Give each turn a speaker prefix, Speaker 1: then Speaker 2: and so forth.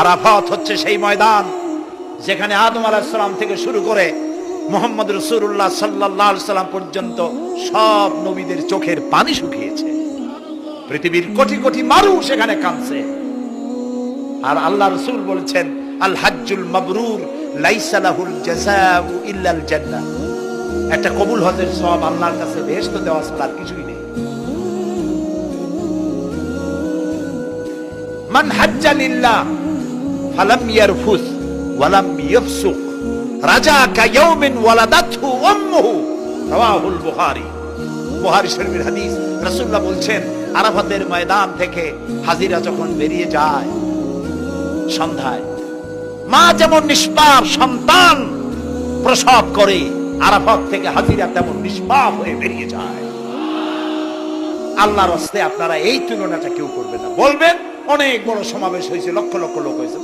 Speaker 1: আরাফাত হচ্ছে সেই ময়দান যেখানে আদম আলাহিসাল্লাম থেকে শুরু করে মোহাম্মদ রসুল্লাহ সাল্লাহ সাল্লাম পর্যন্ত সব নবীদের চোখের পানি শুকিয়েছে। পৃথিবীর কোটি কোটি মানুষ সেখানে কাঁদছে। আর আল্লাহ রসুল বলেছেন, আল হাজ্জুল মাবরুর লাইসালাহুল জাযাউ ইল্লাল জান্নাহ। একটা কবুল হজের সব আল্লাহর কাছে বেহেশত দেওয়া ছাড়া কিছুই নেই। মান হাজ্জা লিল্লাহ ফালাম ইয়ারফুস ওয়ালাম শরীফের হাদিস রাসূলুল্লাহ বলছেন, আরাফাতের ময়দান থেকে হাজিরা যখন বেরিয়ে যায়, সন্ধ্যায়, মা যেমন নিষ্পাপ সন্তান প্রসব করে, আরাফাত থেকে হাজিরা তেমন নিষ্পাপ হয়ে বেরিয়ে যায়। আল্লাহর আপনারা এই তুলনাটা কেউ করবেন না। বলবেন অনেক বড় সমাবেশ হয়েছে লক্ষ লক্ষ লোক হয়েছে।